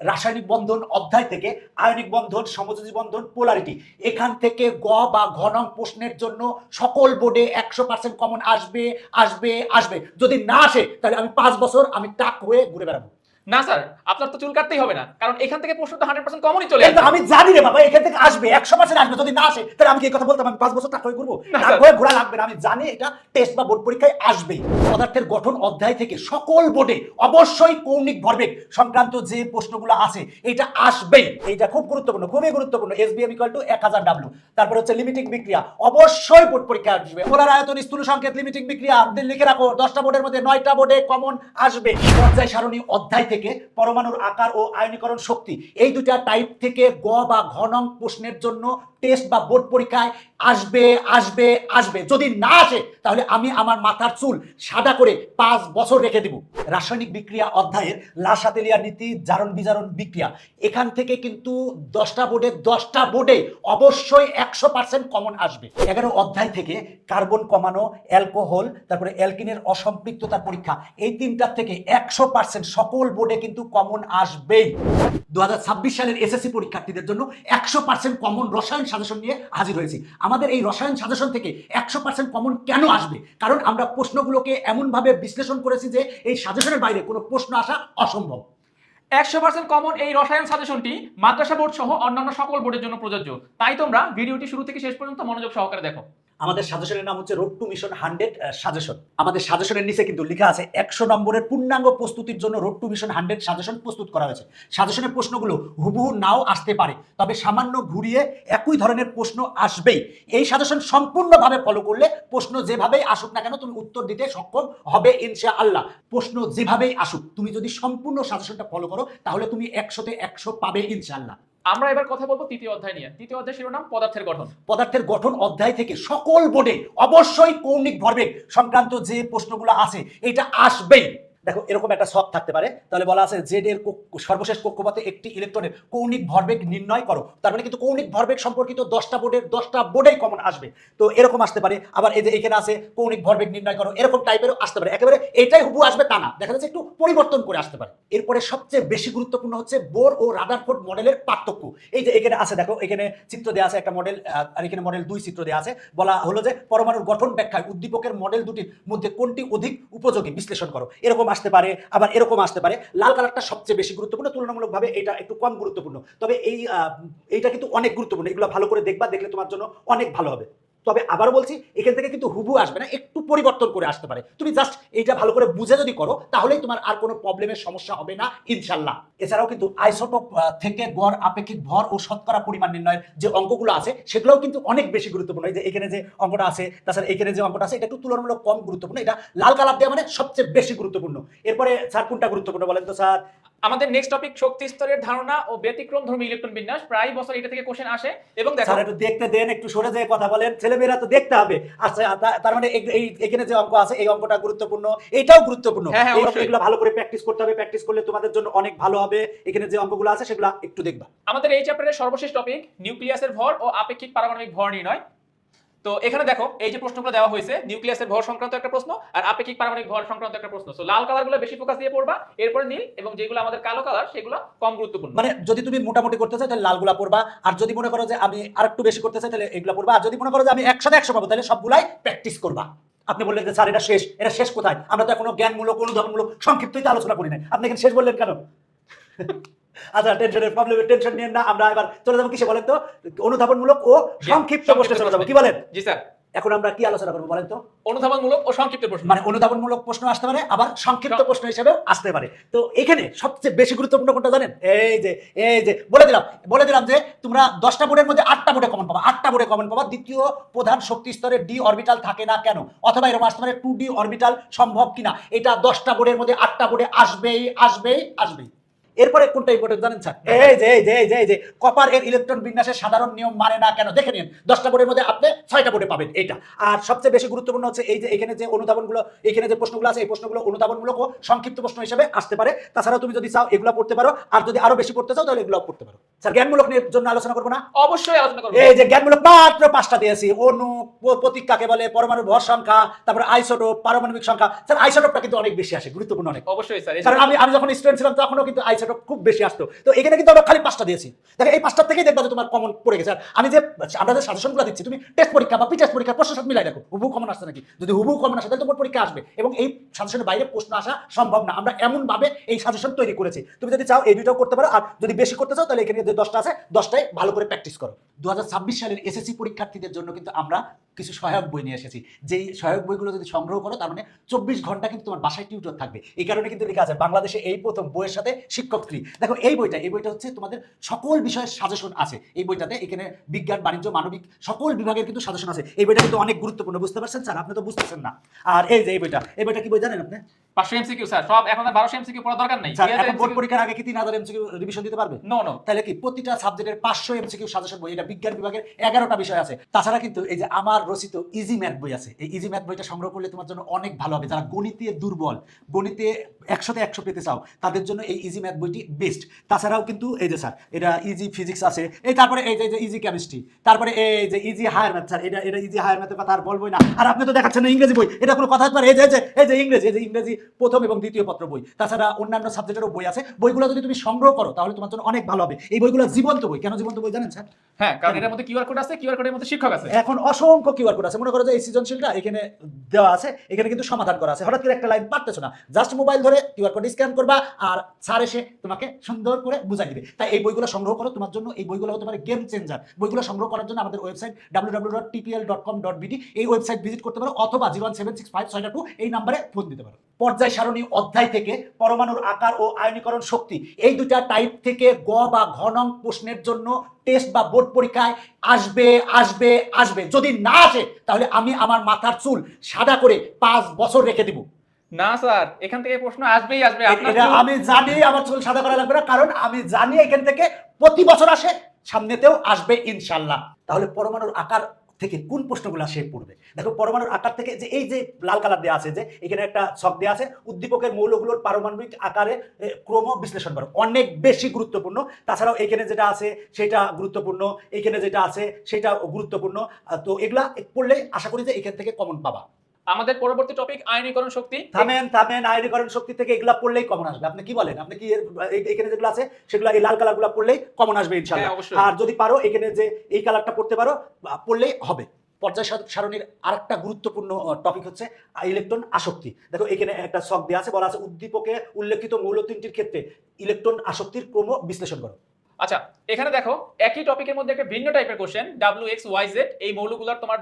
রাসায়নিক বন্ধন অধ্যায় থেকে আয়নিক বন্ধন, সমযোজী বন্ধন পোলারিটি এখান থেকে গ বা ঘনং প্রশ্নের জন্য সকল বোর্ডে একশো পার্সেন্ট কমন আসবে আসবে আসবে। যদি না আসে, তাহলে আমি পাঁচ বছর আমি টাক হয়ে ঘুরে বেড়াবো। না স্যার আপনার তো চুল কাটতেই হবে না। কারণ এখান থেকে প্রশ্ন তো হান্ড্রেড পার্সেন্ট কমনই চলে আসবে। আমি জানি রে বাবা এখান থেকে আসবে একশো পার্সেন্ট আসবে যদি না আসে তাহলে আমি কি কথা বলতাম? আমি পাঁচ বছর টাকা না, হয়ে ঘোরা লাগবে না আমি জানি এটা টেস্ট বা বোর্ড পরীক্ষায় আসবেই পদার্থের গঠন অধ্যায় থেকে সকল বোর্ডে অবশ্যই কৌণিক ভরবেগ সংক্রান্ত যে প্রশ্নগুলো আছে এটা আসবেই। এইটা খুব গুরুত্বপূর্ণ খুবই গুরুত্বপূর্ণ। S B M equal to এক হাজার ডাব্লু তারপরে হচ্ছে লিমিটিং বিক্রিয়া অবশ্যই বোর্ড পরীক্ষা আসবে। ওলার আয়তন স্থূল সংকেত লিমিটিং বিক্রিয়া আপনি লিখে রাখো দশটা বোর্ডের মধ্যে নয়টা বোর্ডে কমন আসবে। পর্যায় সারণী অধ্যায় থেকে পরমাণুর আকার ও আয়নীকরণ শক্তি, এই দুটা টাইপ থেকে গ বা ঘ নং প্রশ্নের জন্য টেস্ট বা বোর্ড পরীক্ষায় আসবে আসবে আসবে। যদি না আসে, তাহলে আমি আমার মাথার চুল সাদা করে পাঁচ বছর রেখে দিব। রাসায়নিক বিক্রিয়া অধ্যায়ের লাসাতেলিয়া নীতি, জারণ বিজারণ বিক্রিয়া। এখান থেকে কিন্তু দশটা বোর্ডে দশটা বোর্ডে অবশ্যই একশো পার্সেন্ট কমন আসবে। এগারো অধ্যায় থেকে কার্বন কমানো অ্যালকোহল তারপরে অ্যালকিনের অসম্পৃক্ততার পরীক্ষা, এই তিনটার থেকে একশো পার্সেন্ট সকল বোর্ডে কিন্তু কমন আসবেই। দু সালের এসএসসি পরীক্ষার্থীদের জন্য একশো পার্সেন্ট কমন রসায়ন সাজেশন নিয়ে হাজির হয়েছি। আমাদের এই রসায়ন সাজেশন থেকে একশো পার্সেন্ট কমন কেন আসবে? কারণ আমরা প্রশ্নগুলোকে এমনভাবে বিশ্লেষণ করেছি যে এই সাজেশনের বাইরে কোনো প্রশ্ন আসা অসম্ভব। একশো পার্সেন্ট কমন এই রসায়ন সাজেশনটি মাদ্রাসা বোর্ড সহ অন্যান্য সকল বোর্ডের জন্য প্রযোজ্য। তাই তোমরা ভিডিওটি শুরু থেকে শেষ পর্যন্ত মনোযোগ সহকারে দেখো। আমাদের সাজেশনের নাম হচ্ছে road to mission hundred suggestion আমাদের সাজেশনের নিচে কিন্তু লেখা আছে একশো নম্বরের পূর্ণাঙ্গ প্রস্তুতির জন্য road to mission hundred suggestion প্রস্তুত করা হয়েছে। সাজেশনের প্রশ্নগুলো হুবহু নাও আসতে পারে, তবে সামান্য ঘুরিয়ে একই ধরনের প্রশ্ন আসবেই। এই সাজেশন সম্পূর্ণভাবে ফলো করলে প্রশ্ন যেভাবেই আসুক না কেন তুমি উত্তর দিতে সক্ষম হবে ইনশা আল্লাহ প্রশ্ন যেভাবেই আসুক, তুমি যদি সম্পূর্ণ সাজেশনটা ফলো করো, তাহলে তুমি একশোতে একশো পাবে ইনশাআল্লাহ। আমরা এবার কথা বলব তৃতীয় অধ্যায় নিয়ে। তৃতীয় অধ্যায় শিরোনাম, পদার্থের গঠন। পদার্থের গঠন অধ্যায় থেকে সকল বোর্ডে অবশ্যই কৌণিক ভরবেগ সংক্রান্ত যে প্রশ্নগুলো আছে, এটা আসবেই। দেখো, এরকম একটা সব থাকতে পারে। তাহলে বলা আছে জেড এর সর্বশেষ কক্ষপথে একটি ইলেকট্রনের কৌণিক ভরবেগ নির্ণয় করো। তার মানে কিন্তু কৌণিক ভরবেগ সম্পর্কিত দশটা বোর্ডের দশটা বোর্ডেই কমন আসবে। তো এরকম আসতে পারে। আবার এই যে এখানে আছে, কৌণিক ভরবেগ নির্ণয় করো, এরকম টাইপেরও আসতে পারে। একেবারে এটাই হুবু আসবে তা না। দেখা যাচ্ছে একটু পরিবর্তন করে আসতে পারে। এরপরে সবচেয়ে বেশি গুরুত্বপূর্ণ হচ্ছে বোর ও রাদারফোর্ড মডেলের পার্থক্য। এই যে এখানে আছে, দেখো, এখানে চিত্র দেওয়া আছে একটা মডেল আর এখানে মডেল দুই চিত্র দেওয়া আছে। বলা হলো যে পরমাণুর গঠন ব্যাখ্যায় উদ্দীপকের মডেল দুটির মধ্যে কোনটি অধিক উপযোগী? বিশ্লেষণ করো। এরকম আসতে পারে, আবার এরকম আসতে পারে। লাল কালারটা সবচেয়ে বেশি গুরুত্বপূর্ণ, তুলনামূলকভাবে এটা একটু কম গুরুত্বপূর্ণ। তবে এই এইটা কিন্তু অনেক গুরুত্বপূর্ণ। এগুলো ভালো করে দেখবা, দেখলে তোমার জন্য অনেক ভালো হবে। তবে আবার বলছি, এখান থেকে কিন্তু হুবু আসবে না, একটু পরিবর্তন করে আসতে পারে। তুমি জাস্ট এইটা ভালো করে বুঝে যদি করো, তাহলেই তোমার আর কোনো প্রবলেমের সমস্যা হবে না ইনশাল্লাহ এছাড়াও কিন্তু আইসোটোপ থেকে গড়, আপেক্ষিক ভর ও শতকরা পরিমাণ নির্ণয়ের যে অঙ্কগুলো আছে, সেগুলোও কিন্তু অনেক বেশি গুরুত্বপূর্ণ। যে এখানে যে অঙ্কটা আছে, তাছাড়া এখানে যে অঙ্কটা আছে, এটা একটু তুলনামূলক কম গুরুত্বপূর্ণ, এটা লাল কালার দেওয়া মানে সবচেয়ে বেশি গুরুত্বপূর্ণ। এরপরে স্যার কোনটা গুরুত্বপূর্ণ বলেন তো স্যার? আমাদের নেক্সট টপিক শক্তি স্তরের ধারণা ও ব্যতিক্রম ধর্মী ইলেকট্রন বিন্যাস। প্রায় বছর এটা থেকে কোশ্চেন আসে এবং দেখো একটু দেখতে দেন একটু সরে যেয়ে কথা বলেন। ছেলেমেয়েরা তো দেখতে হবে। আচ্ছা তার মানে এই- এখানে যে অঙ্ক আছে এই অঙ্কটা গুরুত্বপূর্ণ এটাও গুরুত্বপূর্ণ। হ্যাঁ, হ্যাঁ। এগুলো ভালো করে প্র্যাকটিস করতে হবে। প্র্যাকটিস করলে তোমাদের জন্য অনেক ভালো হবে। এখানে যে অঙ্কগুলো আছে সেগুলো একটু দেখবা। আমাদের এই চ্যাপ্টারের সর্বশেষ টপিক নিউক্লিয়াসের ভর ও আপেক্ষিক পারমাণবিক ভর নির্ণয়। তো এখানে দেখো, এই যে প্রশ্নগুলো দেওয়া হয়েছে নিউক্লিয়াসের ভর সংক্রান্ত একটা প্রশ্ন, আর আপেক্ষিক পারমাণবিক ভর সংক্রান্ত একটা প্রশ্ন? সো লাল কালারগুলো বেশি ফোকাস দিয়ে পড়বা, এরপরে নীল এবং যেগুলো আমাদের কালো কালার সেগুলো কম গুরুত্বপূর্ণ। মানে যদি তুমি মোটামুটি করতে চাও, তাহলে লালগুলা পড়বা, আর যদি মনে করো যে আমি আর একটু বেশি করতে চাই, তাহলে এগুলো পড়বা, আর যদি মনে করো যে আমি একসাথে একশো পাবো, তাহলে সবগুলাই প্র্যাকটিস করবা। আপনি বললেন যে, স্যার, এটা শেষ এটা শেষ কোথায়? আমরা তো এখনও জ্ঞানমূলক, অনুধাবনমূলক, সংক্ষিপ্তই তো আলোচনা করি নাই। আপনি এখানে শেষ বললেন কেন? আচ্ছা টেনশনের প্রবলেমের টেনশন নিয়ে না আমরা এবার চলে যাব কিসে বলেন তো? অনুধাবনমূলক ও সংক্ষিপ্ত প্রশ্নে চলে যাব কি বলেন? জি স্যার। এখন আমরা কি আলোচনা করব বলেন তো? অনুধাবনমূলক ও সংক্ষিপ্ত প্রশ্ন। মানে অনুধাবনমূলক প্রশ্ন আসতে পারে আবার সংক্ষিপ্ত প্রশ্ন হিসেবেও আসতে পারে। তো এখানে সবচেয়ে বেশি গুরুত্বপূর্ণ কোনটা জানেন? এই যে এই যে বলে দিলাম বলে দিলাম যে তোমরা দশটা বোর্ডের মধ্যে আটটা বোর্ডে কমন পাবা। আটটা বোর্ডে কমন পাবা। দ্বিতীয় প্রধান শক্তি স্তরে ডি অরবিটাল থাকে না কেন? অথবা এরকম আসতে পারে টু ডি অরবিটাল সম্ভব কিনা? এটা দশটা বোর্ডের মধ্যে আটটা বোর্ডে আসবেই আসবেই আসবেই। এরপরে কোনটা ইম্পর্টেন্ট জানেন স্যার? এই যে এই যে এই যে এই যে কপার এর ইলেকট্রন বিন্যাসের সাধারণ নিয়ম মানে না কেন? দেখে নিন দশটা বোর্ডের মধ্যে আপনি ছয়টা বোর্ডে পাবেন এইটা। আর সবচেয়ে বেশি গুরুত্বপূর্ণ হচ্ছে এই যে এখানে যে অনুধাবনগুলো এখানে যে প্রশ্নগুলো আছে এই প্রশ্নগুলো অনুধাবনমূলক ও সংক্ষিপ্ত প্রশ্ন হিসেবে আসতে পারে। তাছাড়া তুমি যদি চাও এগুলো পড়তে পারো আর যদি আরও বেশি পড়তে চাও তাহলে এগুলো পড়তে পারো। স্যার জ্ঞানমূলক নিয়ে জন্য আলোচনা করব না? অবশ্যই আলোচনা করব। এই যে জ্ঞানমূলক মাত্র পাঁচটা দিয়েছি। অনু প্রতীক কাকে বলে পরমাণু ভর সংখ্যা তারপরে আইসোটোপ পারমাণবিক সংখ্যা। স্যার আইসোটোপটা কিন্তু অনেক বেশি আসে গুরুত্বপূর্ণ অনেক। অবশ্যই স্যার। কারণ আমি আমি যখন স্টুডেন্ট ছিলাম তখনও কিন্তু আইসোটোপ খুব বেশি আসতো। তো এখানে কিন্তু আমরা খালি পাঁচটা দিয়েছি। দেখো, এই পাঁচটা থেকেই দেখবা যে তোমার কমন পড়ে গেছে। আর আমি যে, আমরা যে সাজেশনগুলো দিচ্ছি, তুমি টেস্ট পরীক্ষা বা টেস্ট পরীক্ষা, প্রশ্নের সাথে মিলাই দেখো হুবু কমন আসছে নাকি? যদি হুবু কমন আসে, তাহলে তোমার পরীক্ষা আসবে। এবং এই সাজেশনের বাইরে প্রশ্ন আসা সম্ভব না। আমরা এমন ভাবে এই সাজেশন তৈরি করেছি। তুমি যদি চাও, এই দুইটাও করতে পারো। আর যদি বেশি করতে চাও, তাহলে এখানে যে দশটা আছে, দশটায় ভালো করে প্র্যাকটিস করো। দু হাজার ছাব্বিশ সালের এসএসসি পরীক্ষার্থীদের জন্য কিন্তু আমরা কিছু সহায়ক বই নিয়ে এসেছি। যেই সহায়ক বইগুলো যদি সংগ্রহ করো, তার মানে চব্বিশ ঘণ্টা কিন্তু তোমার বাসায় টিউটর থাকবে। এই কারণে কিন্তু লেখা আছে, বাংলাদেশে এই প্রথম বইয়ের সাথে শিক্ষক ফ্রি দেখো এই বইটা এই বইটা হচ্ছে তোমাদের সকল বিষয়ের সাজেশন আছে। এই বইটাতে এখানে বিজ্ঞান বাণিজ্য মানবিক সকল বিভাগের কিন্তু সাজেশন আছে। এই বইটা কিন্তু অনেক গুরুত্বপূর্ণ বুঝতে পারছেন স্যার? আপনি তো বুঝতেছেন না। আর এই যে এই বইটা এই বইটা কি বই জানেন আপনি? পাঁচশো এমসিকিউ স্যার। সব এখন আর বারোশো এমসিকিউ পড়ার দরকার নেই। বোর্ড পরীক্ষার আগে কি তিন হাজার এমসিকিউ রিভিশন দিতে পারবে? নো নো তাহলে কি প্রতিটা সাবজেক্টের পাঁচশো এমসিকিউ সাজেশন বই এটা বিজ্ঞান বিভাগের এগারোটা বিষয় আছে। তাছাড়া কিন্তু এই যে আমার রচিত ইজি ম্যাথ বই আছে এই ইজি ম্যাথ বইটা সংগ্রহ করলে তোমার জন্য অনেক ভালো হবে। যারা গণিতে দুর্বল গণিতে একশোতে একশো পেতে চাও তাদের জন্য এই ইজি ম্যাথ বইটি বেস্ট। তাছাড়াও কিন্তু এই যে স্যার এটা ইজি ফিজিক্স আছে। এই তারপরে এই যে ইজি কেমিস্ট্রি তারপরে এই যে ইজি হায়ার ম্যাথ স্যার এটা এটা ইজি হায়ার ম্যাথের কথা আর বলবোই না। আর আপনি তো দেখাচ্ছেন না ইংরেজি বই এটা কোনো কথা হতে এই যে এই যে ইংরেজি এই যে ইংরেজি প্রথম এবং দ্বিতীয় পত্র বই। তাছাড়া অন্যান্য সাবজেক্টেরও বই আছে। বইগুলো যদি তুমি সংগ্রহ করো তাহলে তোমার জন্য অনেক ভালো হবে। এই বইগুলো জীবন্ত বই। কেন জীবন্ত বই জানেন স্যার? হ্যাঁ কারণ এটার মধ্যে কিউআর কোড আছে কিউআর কোডের মধ্যে শিক্ষক আছে। এখন অসংখ্য কিউআর কোড আছে। মনে করো যে এই সৃজনশীলটা এখানে দেওয়া আছে এখানে কিন্তু সমাধান করা আছে। হঠাৎ করে একটা লাইন পারতেছো না। জাস্ট মোবাইল ধরে কিউআর কোড স্ক্যান করবা আর স্যার এসে তোমাকে সুন্দর করে বুঝাই দিবে। তাই এই বইগুলো সংগ্রহ করো, তোমার জন্য এই বইগুলো হতে পারে গেম চেঞ্জার বইগুলো সংগ্রহ করার জন্য আমাদের website W W dot TPL dot com dot BD এই ওয়েবসাইট ভিজিট করতে পারো অথবা zero one seven six five ছয়টা টু এই নাম্বারে ফোন দিতে পারো। পর্যায় সারণী অধ্যায় থেকে পরমাণুর আকার ও আয়নীকরণ শক্তি, এই দুইটা টাইপ থেকে গ বা ঘ নং প্রশ্নের জন্য টেস্ট বা বোর্ড পরীক্ষায় আসবে আসবে আসবে। যদি না আসে, তাহলে আমি আমার মাথার চুল সাদা করে পাঁচ বছর রেখে দিব। না স্যার এখান থেকে প্রশ্ন আসবেই আসবে। আমি জানি আমার চুল সাদা করা লাগবে না কারণ আমি জানি এখান থেকে প্রতি বছর আসে সামনেতেও আসবে ইনশাল্লাহ তাহলে পরমাণুর আকার থেকে কোন প্রশ্নগুলো সে পড়বে? দেখো পরমাণুর আকার থেকে যে এই যে লাল কালার দেওয়া আছে যে এখানে একটা ছক দেওয়া আছে উদ্দীপকের মৌলগুলোর পারমাণবিক আকারে ক্রম বিশ্লেষণ করো। অনেক বেশি গুরুত্বপূর্ণ। তাছাড়াও এখানে যেটা আছে সেটা গুরুত্বপূর্ণ। এখানে যেটা আছে সেটা গুরুত্বপূর্ণ। তো এগুলা পড়লে আশা করি যে এখান থেকে কমন পাবা। আমাদের পরবর্তী টপিক আয়নীকরণ শক্তি। থামেন থামেন আয়নীকরণ শক্তি থেকে এগুলা পড়লেই কমন আসবে। আপনি কি বলেন? আপনি কি এখানে যেগুলো আছে সেগুলো এই লাল কালারগুলো পড়লেই কমন আসবে হ্যাঁ, ইনশাআল্লাহ অবশ্যই। আর যদি পারো এখানে যে এই কালারটা পড়তে পারো পড়লেই হবে। পর্যায় সার- সারণীর আরেকটা গুরুত্বপূর্ণ টপিক হচ্ছে ইলেকট্রন আসক্তি। দেখো এখানে একটা শখ দেওয়া আছে বলা আছে উদ্দীপকে উল্লেখিত মৌল তিনটির ক্ষেত্রে ইলেকট্রন আসক্তির ক্রম বিশ্লেষণ করো। আচ্ছা এখানে দেখো, একই টপিকের মধ্যে একটা ভিন্ন টাইপের question W X Y Z এই মৌলগুলোর তোমার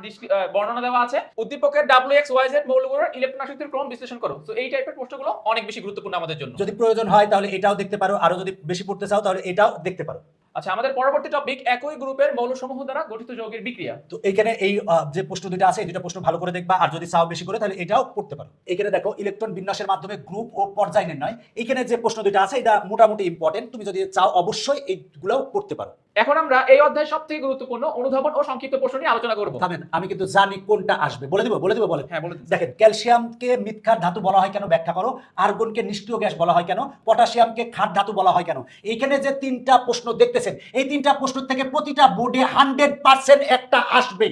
বর্ণনা দেওয়া আছে। উদ্দীপকের ডাব্লিউ এক্স ওয়াই জেড মৌলগুলোর ইলেকট্রন আসক্তির ক্রম বিশ্লেষণ করো। তো এই টাইপের প্রশ্নগুলো অনেক বেশি গুরুত্বপূর্ণ আমাদের জন্য। যদি প্রয়োজন হয়, তাহলে এটাও দেখতে পারো। আরও যদি বেশি পড়তে চাও, তাহলে এটাও দেখতে পারো। আচ্ছা আমাদের পরবর্তী টপিক একই গ্রুপের মৌলসমূহ দ্বারা গঠিত যৌগের বিক্রিয়া। তো এইখানে এই যে প্রশ্ন দুটো আছে এই দুটো প্রশ্ন ভালো করে দেখবা আর যদি চাও বেশি করে তাহলে এটাও পড়তে পারো। এখানে দেখো ইলেকট্রন বিন্যাসের মাধ্যমে গ্রুপ ও পর্যায় নির্ণয় এখানে যে প্রশ্ন দুটো আছে এটা মোটামুটি ইম্পর্টেন্ট তুমি যদি চাও অবশ্যই এইগুলোও করতে পারো। এখন আমরা এই অধ্যায় সবথেকে গুরুত্বপূর্ণ অনুধাবন ও সংক্ষিপ্ত প্রশ্ন নিয়ে আলোচনা করব। থামেন আমি কিন্তু জানি কোনটা আসবে। বলে দিব বলে দিব বলে হ্যাঁ বলে। দেখেন ক্যালসিয়ামকে মিথ্যার ধাতু বলা হয় কেন? ব্যাখ্যা করো। আর্গনকে নিষ্ক্রিয় গ্যাস বলা হয় কেন? পটাশিয়ামকে খাদ ধাতু বলা হয় কেন? এইখানে যে তিনটা প্রশ্ন দেখতেছেন এই তিনটা প্রশ্ন থেকে প্রতিটা বোর্ডে হান্ড্রেড পার্সেন্ট একটা আসবে।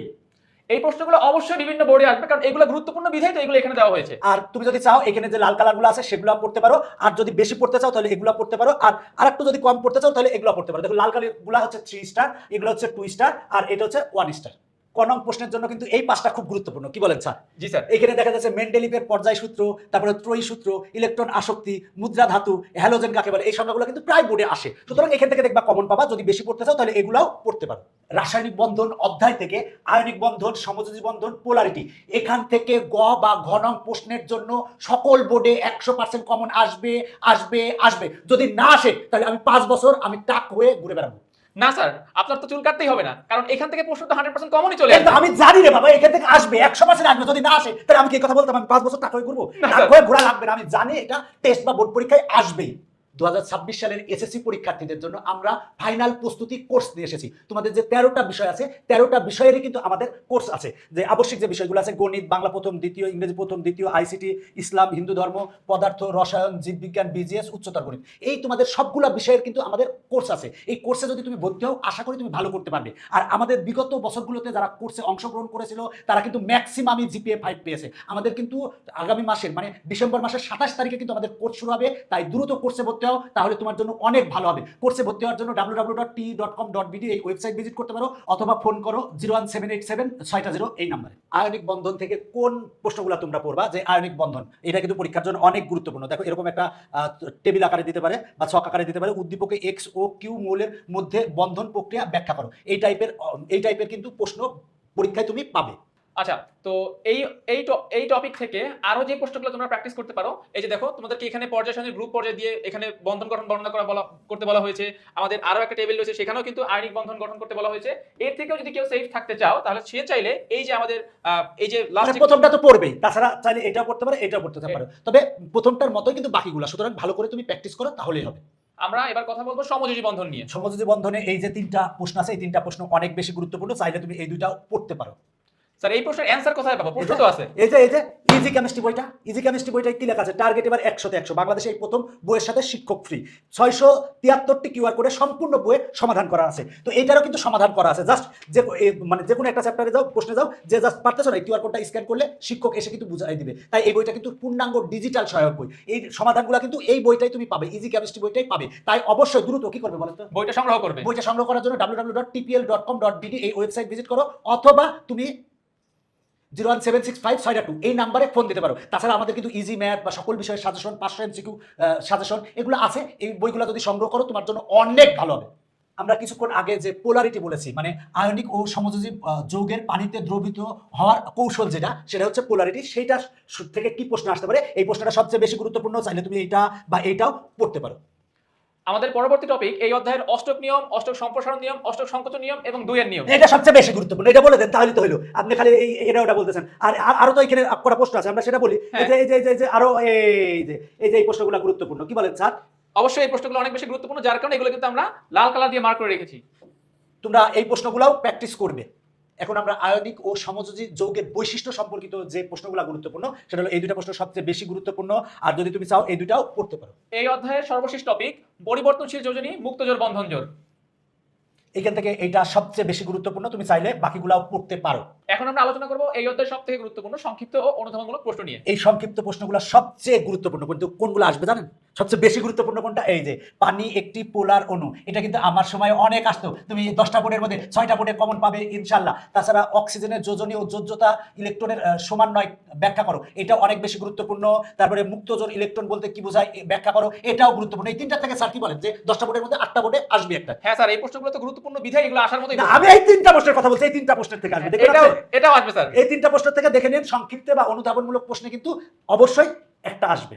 এই প্রশ্নগুলো অবশ্যই বিভিন্ন বোর্ডে আসবে কারণ এগুলো গুরুত্বপূর্ণ বিধায় তো এগুলো এখানে দেওয়া হয়েছে। আর তুমি যদি চাও এখানে যে লাল কালারগুলো আছে সেগুলো পড়তে পারো। আর যদি বেশি পড়তে চাও তাহলে এগুলো পড়তে পারো। আর আরেকটু যদি কম পড়তে চাও তাহলে এগুলো পড়তে পারো। দেখো লাল কালারগুলো হচ্ছে থ্রি স্টার এগুলো হচ্ছে টু স্টার আর এটা হচ্ছে ওয়ান স্টার কনং প্রশ্নের জন্য কিন্তু এই পাঁচটা খুব গুরুত্বপূর্ণ। কি বলেন স্যার? জি স্যার। এখানে দেখা যাচ্ছে মেন্ডেলিপের পর্যায় সূত্র তারপরে ত্রয়ী সূত্র ইলেকট্রন আসক্তি মুদ্রা ধাতু হ্যালোজেন কাকে বলে এই সংখ্যাগুলো কিন্তু প্রায় বোর্ডে আসে। সুতরাং এখান থেকে দেখবা কমন পাবা যদি বেশি পড়তে চাও তাহলে এগুলাও পড়তে পারো। রাসায়নিক বন্ধন অধ্যায় থেকে আয়নিক বন্ধন সমযোজী বন্ধন পোলারিটি এখান থেকে গ বা ঘ নং প্রশ্নের জন্য সকল বোর্ডে একশো পার্সেন্ট কমন আসবে আসবে আসবে। যদি না আসে তাহলে আমি পাঁচ বছর আমি টাক হয়ে ঘুরে বেড়াবো। না স্যার আপনার তো চুল কাটতেই হবে না কারণ এখান থেকে প্রশ্ন তো হান্ড্রেড পার্সেন্ট কমনই চলে আসবে। আমি জানি রে বাবা এখান থেকে আসবে একশো পার্সেন্ট আসবে যদি না আসে তাহলে আমি কি এই কথা বলতাম আমি পাঁচ বছর টাকা ঘুরবো। হয়ে ঘোরা লাগবে না আমি জানি এটা টেস্ট বা বোর্ড পরীক্ষায় আসবেই। দু হাজার ছাব্বিশ সালের এসএসসি পরীক্ষার্থীদের জন্য আমরা ফাইনাল প্রস্তুতি কোর্স নিয়ে এসেছি। তোমাদের যে তেরোটা বিষয় আছে, তেরোটা বিষয়েরই কিন্তু আমাদের কোর্স আছে। যে আবশ্যিক যে বিষয়গুলো আছে, গণিত, বাংলা প্রথম, দ্বিতীয়, ইংরেজি প্রথম, দ্বিতীয়, আইসিটি, ইসলাম, হিন্দু ধর্ম, পদার্থ, রসায়ন, জীববিজ্ঞান, বিজিএস, উচ্চতর গণিত। এই তোমাদের সবগুলা বিষয়ের কিন্তু আমাদের কোর্স আছে। এই কোর্সে যদি তুমি ভর্তি হও, আশা করি তুমি ভালো করতে পারবে। আর আমাদের বিগত বছরগুলোতে যারা কোর্সে অংশগ্রহণ করেছিল, তারা কিন্তু ম্যাক্সিমামই জিপিএ ফাইভ পেয়েছে। আমাদের কিন্তু আগামী মাসের মানে ডিসেম্বর মাসের সাতাশ তারিখে কিন্তু আমাদের কোর্স শুরু হবে, তাই দ্রুত কোর্সে ভর্তি হও তাহলে তোমার জন্য অনেক ভালো হবে। কোর্সে ভর্তি হওয়ার জন্য W W dot T dot com dot BD এই ওয়েবসাইট ভিজিট করতে পারো, অথবা ফোন করো zero one seven eight seven ছয়টা জিরো এই নাম্বারে আয়নিক বন্ধন থেকে কোন প্রশ্নগুলো তোমরা পড়বা? যে আয়নিক বন্ধন, এটা কিন্তু পরীক্ষার জন্য অনেক গুরুত্বপূর্ণ। দেখো, এরকম একটা টেবিল আকারে দিতে পারে বা ছক আকারে দিতে পারে। উদ্দীপকে এক্স ও কিউ মৌলের মধ্যে বন্ধন প্রক্রিয়া ব্যাখ্যা করো। এই টাইপের এই টাইপের কিন্তু প্রশ্ন পরীক্ষায় তুমি পাবে। আচ্ছা তো এই এই এই টপিক থেকে আরও যে প্রশ্নগুলো তোমরা প্র্যাকটিস করতে পারো এই যে দেখো তোমাদেরকে এখানে পর্যায় সারণী গ্রুপ পর্যায়ে দিয়ে এখানে বন্ধন গঠন বর্ণনা করা বলা করতে বলা হয়েছে। আমাদের আরও একটা টেবিল রয়েছে সেখানেও কিন্তু আয়নিক বন্ধন গঠন করতে বলা হয়েছে। এর থেকেও যদি কেউ সেফ থাকতে চাও তাহলে সে চাইলে এই যে আমাদের এই যে মানে লাস্ট প্রথমটা তো পড়বেই তাছাড়া চাইলে এটাও পড়তে পারে এটাও পড়তে পারো। তবে প্রথমটার মতোই কিন্তু বাকিগুলো সুতরাং ভালো করে তুমি প্র্যাকটিস করো তাহলেই হবে। আমরা এবার কথা বলব সমযোজী বন্ধন নিয়ে। সমযোজী বন্ধনে এই যে তিনটা প্রশ্ন আছে এই তিনটা প্রশ্ন অনেক বেশি গুরুত্বপূর্ণ চাইলে তুমি এই দুইটাও পড়তে পারো। স্যার এই প্রশ্নের অ্যান্সার কোথায় পাবো? প্রশ্ন তো আছে। এই যে এই যে ইজি কেমিস্ট্রি বইটা ইজি কেমিস্ট্রি বইটা কি লেখা আছে? টার্গেট এবার একশোতে একশো। বাংলাদেশে এই প্রথম বইয়ের সাথে শিক্ষক ফ্রি ছয়শো তিয়াত্তরটি কিউআর করে সম্পূর্ণ বইয়ের সমাধান করা আছে। তো এইটারও কিন্তু সমাধান করা আছে। জাস্ট যে মানে যে কোনো একটা চ্যাপ্টারে যাও প্রশ্নে যাও যে জাস্ট পারতেছো না কিউআর কোডটা স্ক্যান করলে শিক্ষক এসে কিন্তু বুঝাই দিবে। তাই এই বইটা কিন্তু পূর্ণাঙ্গ ডিজিটাল সহায়ক বই। এই সমাধানগুলো কিন্তু এই বইটাই তুমি পাবে। ইজি কেমিস্ট্রি বইটাই পাবে। তাই অবশ্যই দ্রুত কি করবে বলো তো? বইটা সংগ্রহ করবে। বইটা সংগ্রহ করার জন্য www.tpl.com.bd এই ওয়েবসাইট ভিজিট করো। অথবা তুমি zero one seven six five ছয়টা টু এই নাম্বারে ফোন দিতে পারো। তাছাড়া আমাদের কিন্তু ইজি ম্যাথ বা সকল বিষয়ের সাজেশন পাঁচশো এমসিকিউ সাজেশন এগুলো আছে। এই বইগুলো যদি সংগ্রহ করো, তোমার জন্য অনেক ভালো হবে। আমরা কিছুক্ষণ আগে যে পোলারিটি বলেছি মানে আয়নিক ও সমযোজী যৌগের পানিতে দ্রবিত হওয়ার কৌশল যেটা, সেটা হচ্ছে পোলারিটি সেইটা থেকে কি প্রশ্ন আসতে পারে? এই প্রশ্নটা সবচেয়ে বেশি গুরুত্বপূর্ণ। চাইলে তুমি এইটা বা এইটাও পড়তে পারো। আমাদের পরবর্তী টপিক এই অধ্যায়ের অষ্টক নিয়ম অষ্টক সম্প্রসারণ নিয়ম অষ্টক সংকোচন নিয়ম এবং দুইয়ের নিয়ম। এটা সবচেয়ে বেশি গুরুত্বপূর্ণ। এটা বলে দেন তাহলে তো হলো। আপনি খালি এই এটা ওটা বলতেছেন। আর আর- তো এখানে কটা প্রশ্ন আছে আমরা সেটা বলি। যে এই যে- এই যে এই যে আরও এই যে এই যে এই প্রশ্নগুলো গুরুত্বপূর্ণ। কি বলেন স্যার? অবশ্যই এই প্রশ্নগুলো অনেক বেশি গুরুত্বপূর্ণ যার কারণে এগুলো কিন্তু আমরা লাল কালার দিয়ে মার্ক করে রেখেছি। তোমরা এই প্রশ্নগুলোও প্র্যাকটিস করবে। এখন আমরা আয়নিক ও সমযোজী যৌগের বৈশিষ্ট্য সম্পর্কিত যে প্রশ্নগুলো গুরুত্বপূর্ণ সেটা হলো এই দুটা প্রশ্ন সবচেয়ে বেশি গুরুত্বপূর্ণ। আর যদি তুমি চাও এই দুটাও পড়তে পারো। এই অধ্যায়ের সর্বশেষ টপিক পরিবর্তনশীল যোজনী মুক্ত জোর বন্ধন জোর এখান থেকে এটা সবচেয়ে বেশি গুরুত্বপূর্ণ তুমি চাইলে বাকিগুলাও পড়তে পারো। এখন আমরা আলোচনা করব এই অধ্যায়ের সব থেকে গুরুত্বপূর্ণ সংক্ষিপ্ত ও অনুধাবনমূলক প্রশ্ন নিয়ে। এই সংক্ষিপ্ত প্রশ্নগুলো সবচেয়ে গুরুত্বপূর্ণ কিন্তু কোনগুলো আসবে জানেন? সবচেয়ে বেশি গুরুত্বপূর্ণ কোনটা? এই যে পানি একটি পোলার অণু। এটা কিন্তু আমার সময় অনেক আসতো। তুমি দশটা বোর্ডের মধ্যে ছয়টা বোর্ডে কমন পাবে ইনশাল্লাহ তাছাড়া অক্সিজেনের যোজনী ও যোজ্যতা ইলেকট্রনের আহ, সমন্বয় ব্যাখ্যা করো। এটা অনেক বেশি গুরুত্বপূর্ণ। তারপরে মুক্তজোর ইলেকট্রন বলতে কি বোঝায় ব্যাখ্যা করো। এটাও গুরুত্বপূর্ণ। এই তিনটা থেকে স্যার কি বলেন? যে দশটা বোর্ডের মধ্যে আটটা বোর্ডে আসবে একটা। হ্যাঁ স্যার এই প্রশ্নগুলো তো গুরুত্বপূর্ণ বিধায় এগুলো আসার মতোই না, আমি এই তিনটা প্রশ্নের কথা বলছি এই তিনটা প্রশ্নের থেকে আসবে। দেখে এটাও আসবে স্যার। এই তিনটা প্রশ্ন থেকে দেখে নিন সংক্ষিপ্তে বা অনুধাবনমূলক প্রশ্নে কিন্তু অবশ্যই একটা আসবে।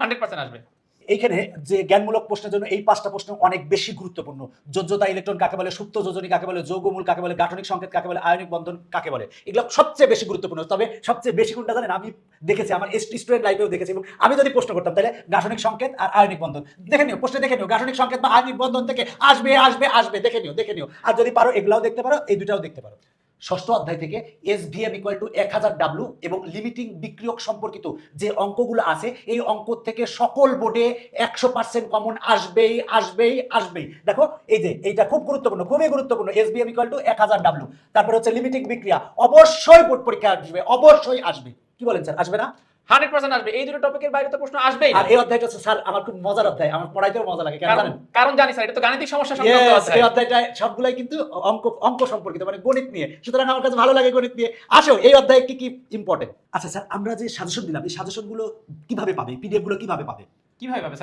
হান্ড্রেড পার্সেন্ট আসবে। এইখানে যে জ্ঞানমূলক প্রশ্নের জন্য এই পাঁচটা প্রশ্ন অনেক বেশি গুরুত্বপূর্ণ। যোজ্যতা ইলেকট্রন কাকে বলে? সুপ্ত যোজনী কাকে বলে? যৌগমূল কাকে বলে? গাঠনিক সংকেত কাকে বলে? আয়নিক বন্ধন কাকে বলে? এগুলো সবচেয়ে বেশি গুরুত্বপূর্ণ। তবে সবচেয়ে বেশি কোনটা জানেন? আমি দেখেছি আমার স্টুডেন্ট লাইফেও দেখেছি এবং আমি যদি প্রশ্ন করতাম তাহলে গাঠনিক সংকেত আর আয়নিক বন্ধন। দেখে নিও প্রশ্নে দেখে নিও গাঠনিক সংকেত বা আয়নিক বন্ধন থেকে আসবে আসবে আসবে দেখে নিও দেখে নিও। আর যদি পারো এগুলাও দেখতে পারো এই দুটাও দেখতে পারো। ষষ্ঠ অধ্যায় থেকে এস ভিএম ইকুয়াল টু এক হাজার ডাব্লু এবং লিমিটিং বিক্রিয়ক সম্পর্কিত যে অঙ্কগুলো আছে, এই অঙ্ক থেকে সকল বোর্ডে একশো পার্সেন্ট কমন আসবেই আসবেই আসবেই। দেখো, এই যে, এইটা খুব গুরুত্বপূর্ণ, খুবই গুরুত্বপূর্ণ এস বিএম ইকুয়াল টু এক হাজার ডাব্লু তারপর হচ্ছে লিমিটিং বিক্রিয়া, অবশ্যই বোর্ড পরীক্ষা আসবে, অবশ্যই আসবে। কি বলেন স্যার, আসবে না? হান্ড্রেড পার্সেন্ট আসবে। এই দুটো টপিকের বাইরে তো প্রশ্ন আসবেই আর এই অধ্যায়টা স্যার আমার খুব মজার অধ্যায়। আমার পড়াইতেও মজা লাগে কারণ কারণ জানি স্যার এটা তো গাণিতিক সমস্যা সম্পর্কিত এই অধ্যায়টা সবগুলাই কিন্তু অঙ্ক অঙ্ক সম্পর্কিত মানে গণিত নিয়ে। সুতরাং আমার কাছে ভালো লাগে গণিত নিয়ে। আসো এই অধ্যায় কি কি ইম্পর্টেন্ট আচ্ছা স্যার আমরা যে সাজেশন দিলাম এই সাজেশনগুলো কীভাবে পাবে? পিডিএফগুলো কীভাবে পাবে? কীভাবে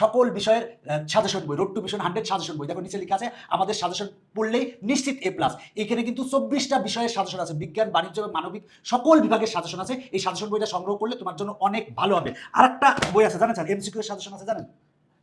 সকল বিষয়ের সাজেশন বই road to mission hundred suggestion বই। দেখো, নিচে লেখা আছে, আমাদের সাজেশন পড়লেই নিশ্চিত এ প্লাস এখানে কিন্তু চব্বিশটা বিষয়ের সাজেশন আছে। বিজ্ঞান, বাণিজ্য এবং মানবিক সকল বিভাগের সাজেশন আছে। এই সাজেশন বইটা সংগ্রহ করলে তোমার জন্য অনেক ভালো হবে। আর একটা বই আছে, জানেন স্যার? এমসিকিউ সাজেশন আছে, জানেন?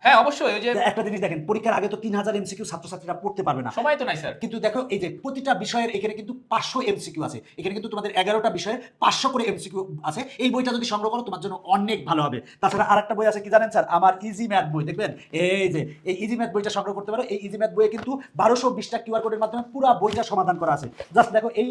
হ্যাঁ অবশ্যই ওই যে একটা জিনিস দেখেন পরীক্ষার আগে তো তিন হাজার এমসিকিউ ছাত্রছাত্রীরা পড়তে পারবে না। সময় তো নাই স্যার। কিন্তু দেখো এই যে প্রতিটা বিষয়ের এখানে কিন্তু পাঁচশো এমসিকিউ আছে। এখানে কিন্তু তোমাদের এগারোটা বিষয়ে পাঁচশো করে এমসিকিউ আছে। এই বইটা যদি সংগ্রহ করো তোমার জন্য অনেক ভালো হবে। তাছাড়া আর একটা বই আছে কি জানেন স্যার? আমার ইজি ম্যাথ বই দেখবেন? এই যে এই ইজি ম্যাথ বইটা সংগ্রহ করতে পারো। এই ইজি ম্যাথ বইয়ে কিন্তু বারোশো বিশটা কিউআর কোডের মাধ্যমে পুরো বইটা সমাধান করা আছে। জাস্ট দেখো এই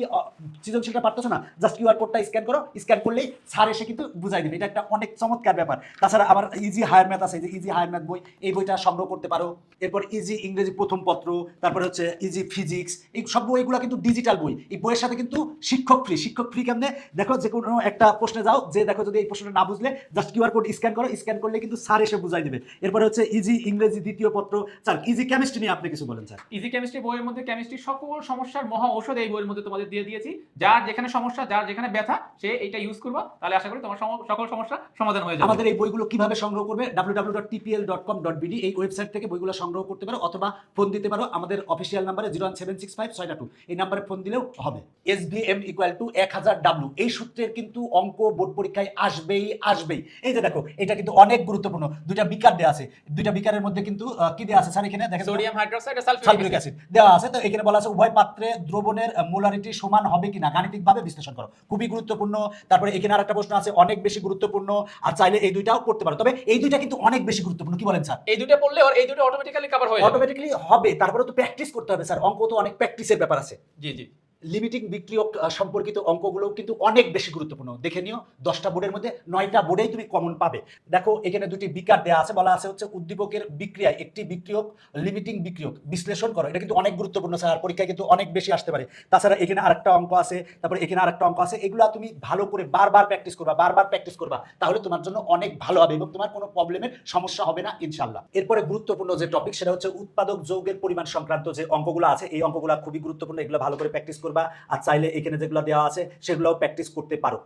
সৃজনশীলটা পারতেছো না? জাস্ট কিউআর কোডটা স্ক্যান করো। স্ক্যান করলেই স্যার এসে কিন্তু বুঝাই দেবে। এটা একটা অনেক চমৎকার ব্যাপার। তাছাড়া আমার ইজি হায়ার ম্যাথ আছে যে ইজি হায়ার ম্যাথ বই এই বইটা সংগ্রহ করতে পারো। এরপর ইজি ইংরেজি প্রথম পত্র তারপরে হচ্ছে ইজি ফিজিক্স এই সব বইগুলো কিন্তু ডিজিটাল বই। এই বইয়ের সাথে কিন্তু শিক্ষক ফ্রি শিক্ষক ফ্রি কেমনে? দেখো যে কোনো একটা প্রশ্নে যাও যে দেখো যদি এই প্রশ্নটা না বুঝলে জাস্ট কিউআর কোড স্ক্যান করো স্ক্যান করলে কিন্তু স্যার এসে বুঝাই দেবে। এরপরে হচ্ছে ইজি ইংরেজি দ্বিতীয় পত্র। স্যার ইজি কেমিস্ট্রি নিয়ে আপনি কিছু বলেন স্যার ইজি কেমিস্ট্রি বইয়ের মধ্যে কেমিস্ট্রি সকল সমস্যার মহা ঔষধ এই বইয়ের মধ্যে তোমাদের দিয়ে দিয়েছি। যার যেখানে সমস্যা যার যেখানে ব্যথা সে এটা ইউজ করবা। তাহলে আশা করি তোমার সকল সমস্যা সমাধান হয়ে যাবে। আমাদের এই বইগুলো কীভাবে সংগ্রহ করবে? www.tpl.com.bd এই ওয়েবসাইট থেকে বইগুলো সংগ্রহ করতে পারো অথবা ফোন দিতে পারো। আমাদের অফিসিয়াল নাম্বারে zero one seven six five ছয়টা টু এই নাম্বারে ফোন দিলেও হবে। S B M equal to এক হাজার ডাব্লু এই সূত্রের কিন্তু অঙ্ক বোর্ড পরীক্ষায় আসবেই আসবেই। এই যে দেখো এটা কিন্তু অনেক গুরুত্বপূর্ণ। দুইটা বিকার দেওয়া আছে। দুইটা বিকারের মধ্যে কিন্তু কি দেওয়া আছে? স্যার এখানে দেখেন সোডিয়াম হাইড্রোক্সাইড আর সালফিউরিক অ্যাসিড। দেওয়া আছে। তো এখানে বলা আছে উভয় পাত্রে দ্রবণের মোলারিটি সমান হবে কিনা গাণিতিকভাবে বিশ্লেষণ করো। খুবই গুরুত্বপূর্ণ। তারপরে এখানে আরেকটা প্রশ্ন আছে অনেক বেশি গুরুত্বপূর্ণ। আর চাইলে এই দুইটাও করতে পারো। তবে এই দুইটা কিন্তু অনেক বেশি গুরুত্বপূর্ণ। কি বলেন স্যার। এই দুটো পড়লে ওর এই দুটো অটোমেটিক্যালি কভার হয়ে যাবে। অটোমেটিক্যালি হবে। তারপরে তো প্র্যাকটিস করতে হবে স্যার। অঙ্ক তো অনেক প্র্যাকটিসের ব্যাপার আছে। জি জি। লিমিটিং বিক্রিয়ক সম্পর্কিত অঙ্কগুলোও কিন্তু অনেক বেশি গুরুত্বপূর্ণ। দেখে নিও, দশটা বোর্ডের মধ্যে নয়টা বোর্ডেই তুমি কমন পাবে। দেখো, এখানে দুটি বিকার দেওয়া আছে, বলা আছে হচ্ছে উদ্দীপকের বিক্রিয়ায় একটি বিক্রিয়ক লিমিটিং বিক্রিয়ক বিশ্লেষণ করো। এটা কিন্তু অনেক গুরুত্বপূর্ণ, স্যার পরীক্ষায় কিন্তু অনেক বেশি আসতে পারে। তাছাড়া এখানে আরেকটা অঙ্ক আছে, তারপরে এখানে আরেকটা অঙ্ক আছে, এগুলো তুমি ভালো করে বারবার প্র্যাকটিস করবা, বারবার প্র্যাকটিস করবা, তাহলে তোমার জন্য অনেক ভালো হবে এবং তোমার কোনো প্রবলেমের সমস্যা হবে না ইনশাল্লাহ এরপরে গুরুত্বপূর্ণ যে টপিক সেটা হচ্ছে উৎপাদক যৌগের পরিমাণ সংক্রান্ত যে অঙ্কগুলো আছে, এই অঙ্কগুলো খুবই গুরুত্বপূর্ণ, এগুলো ভালো করে প্র্যাকটিস করবা। আর চাইলে এখানে যেগুলো দেওয়া আছে সেগুলোও প্র্যাকটিস করতে পারো।